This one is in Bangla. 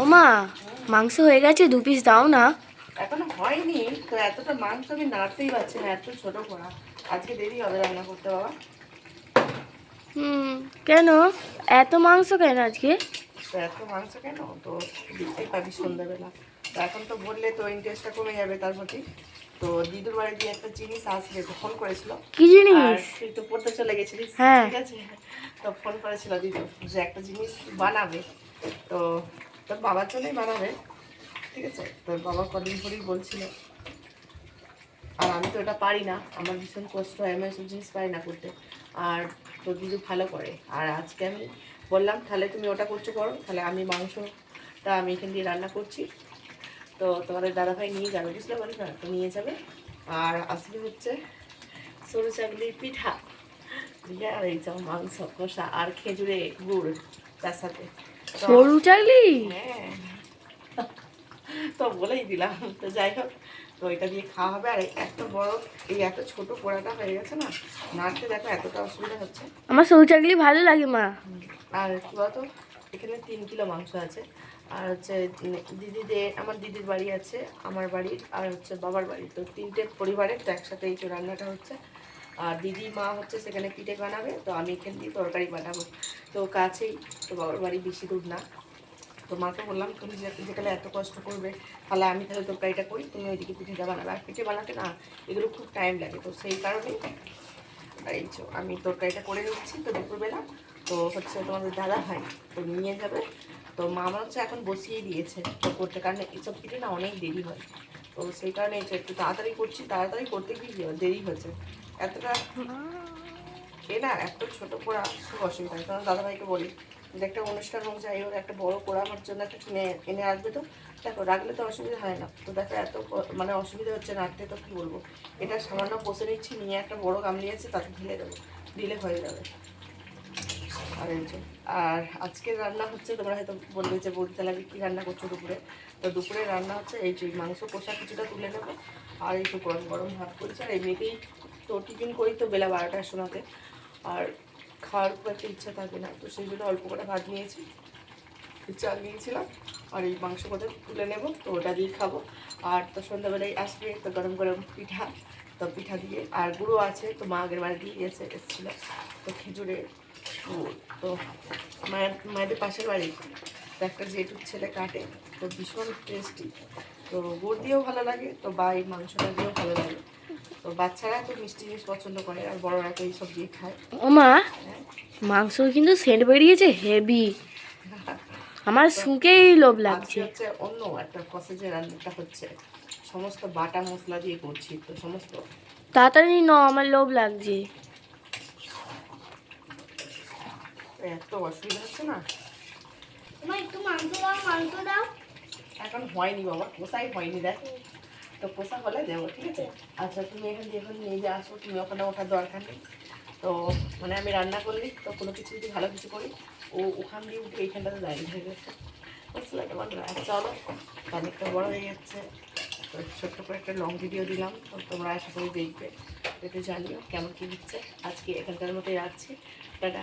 ও মা মাংস হয়ে গেছে দু পিস দাও না। এখনও হয়নি তো এতটা মাংস আমি নাড়তেই পারছি না এত ছোট করা। আজকে দেরি হবে রান্না করতে বাবা। হুম কেন? এত মাংস কেন আজকে? তো এত মাংস কেন? তো দেখতেই পাবি সন্ধ্যাবেলা। তো এখন তো বললে তো ইন্টারেস্টটা কমে যাবে তার প্রতি তো দিদুর বাড়ি দিয়ে একটা জিনিস আসবে তো ফোন করেছিল। কি জিনিস? তুই তো পড়তে চলে গেছিলিস। হ্যাঁ। ঠিক আছে। তো ফোন করেছিল দিদু যে একটা জিনিস বানাবে। তো তোর বাবার জন্যই বানাবে, ঠিক আছে? তোর বাবা কদিন ধরেই বলছিল। আর আমি তো এটা পারি না, আমার ভীষণ কষ্ট হয়, আমি এসব জিনিস পারি না করতে। আর তোর দিদু ভালো করে। আর আজকে আমি বললাম, তাহলে তুমি ওটা করছ করো, তাহলে আমি মাংসটা আমি এখান দিয়ে রান্না করছি। তো তোমাদের দাদাভাই নিয়ে যাবে, বুঝলে পারি না? তো নিয়ে যাবে। আর আসলে হচ্ছে সরু চাকলির পিঠা। আর এই সব মাংস, কষা আর খেজুরে গুড় তার সাথে। সরু চাকলি হ্যাঁ। তো বলেই দিলাম। তো যাই হোক তো এটা দিয়ে খাওয়া হবে। আর এত বড় এই এত ছোট পোড়াটা হয়ে গেছে না নাড়তে দেখো এতটা অসুবিধা হচ্ছে। আমার সরু চাকলি ভালো লাগে মা। আর কি বলতো এখানে তিন কিলো মাংস আছে। আর হচ্ছে দিদিদের আমার দিদির বাড়ি আছে আমার বাড়ি আর হচ্ছে বাবার বাড়ি। তো তিনটে পরিবারের তো একসাথে এই রান্নাটা হচ্ছে। আর দিদি মা হচ্ছে সেখানে পিঠে বানাবে, তো আমি এখান দিয়ে তরকারি বানাবো। তো কাছেই, তো বাবার বাড়ি বেশি দূর না। তো মাকে বললাম, তুমি যেখানে এত কষ্ট করবে, তাহলে আমি তাহলে তরকারিটা করি, তুমি ওইদিকে পিঠেটা বানাবে। আর পিঠে বানাতে না, এগুলো খুব টাইম লাগে। তো সেই কারণেই এই আমি তরকারিটা করে নিচ্ছি। তো দুপুরবেলা, তো হচ্ছে তোমাদের দাদা ভাই, তো নিয়ে যাবে। তো মা আমার হচ্ছে এখন বসিয়ে দিয়েছে তো করতে, কারণে এইসব পিঠে না অনেক দেরি হয়। তো সেই কারণে একটু তাড়াতাড়ি করছি, তাড়াতাড়ি করতে গিয়ে দেরি হয়েছে। এতটা এ না, এত ছোট পোড়া খুব অসুবিধা হয়। কারণ দাদাভাইকে বলি, যে একটা অনুষ্ঠান হোক, যাই হোক, একটা বড় পোড়া আমার জন্য একটা কিনে, এনে আসবে তো। দেখো, রাখলে তো অসুবিধা হয় না। তো দেখো, এত মানে অসুবিধা হচ্ছে রাখতে তো কী বলব? এটা সামান্য কষে নিচ্ছি, নিয়ে একটা বড় গামলি আছে, তাতে ঢেলে দেবো। দিলে হয়ে যাবে। আর এই যে আর আজকের রান্না হচ্ছে, তোমরা হয়তো বলবে যে বলতে লাগে কী রান্না করছ দুপুরে? তো দুপুরে রান্না হচ্ছে এই যে মাংস কষা কিছুটা তুলে নেব, আর যে গরম গরম ভাত করছি, আর এমনিতেই তো টিফিন করি তো বেলা বারোটার সময়তে আর খাওয়ার খুব একটা ইচ্ছা থাকে না, তো সেই জন্য অল্প করে ভাত নিয়েছি, চাল নিয়েছিলাম, আর এই মাংস কথা তুলে নেব, তো ওটা দিয়ে খাব। আর তো সন্ধ্যাবেলায় আসবে তো গরম গরম পিঠা, তো পিঠা দিয়ে। আর গুঁড়ো আছে, তো মা আগের বাড়ি দিয়ে গেছে, এসেছিল, তো খেজুরে গুড় তো মায়ের মায়েদের পাশের বাড়ি তো একটা জেঠুর ছেলে কাটে তো ভীষণ টেস্টি তো গুড় দিয়েও ভালো লাগে তো বা এই মাংসটা দিয়েও ভালো লাগে। তো বাচ্চারা তো মিষ্টি জিনিস পছন্দ করে আর বড়রা তো এইসব দিয়ে খায়। ও মা হ্যাঁ? মাংস কিন্তু সেন্ট বেরিয়েছে হেভি। আমার শুকেই লোভ লাগছে। হচ্ছে অন্য একটা কসেজের রান্নাটা হচ্ছে। সমস্ত বাটা মশলা দিয়ে করছি তো সমস্ত। তাড়াতাড়ি ন আমার লোভ লাগছে। এত অসুবিধা হচ্ছে না? একটু মাংস দাও মাংস দাও। এখন হয়নি বাবা কোথায় হয়নি দেখ। তো কোথা হলে দেবো ঠিক আছে? আচ্ছা তুমি এখান দিয়ে এখন নিয়ে যে আসো তুমি ওখানে ওঠার দরকার নেই। তো মানে আমি রান্না করলি তো কোনো কিছু যদি ভালো কিছু করি ও ওখান দিয়ে উঠে এইখানটাতে দাঁড়িয়ে হয়ে গেছে বুঝলে তোমার চলো অনেকটা বড় হয়ে যাচ্ছে তো ছোট্ট করে একটা লং ভিডিও দিলাম তো তোমরা আশা করি দেখবে। একটু জানিও কেমন কী হচ্ছে। আজকে এখানকার মতোই রাখছি। টাটা।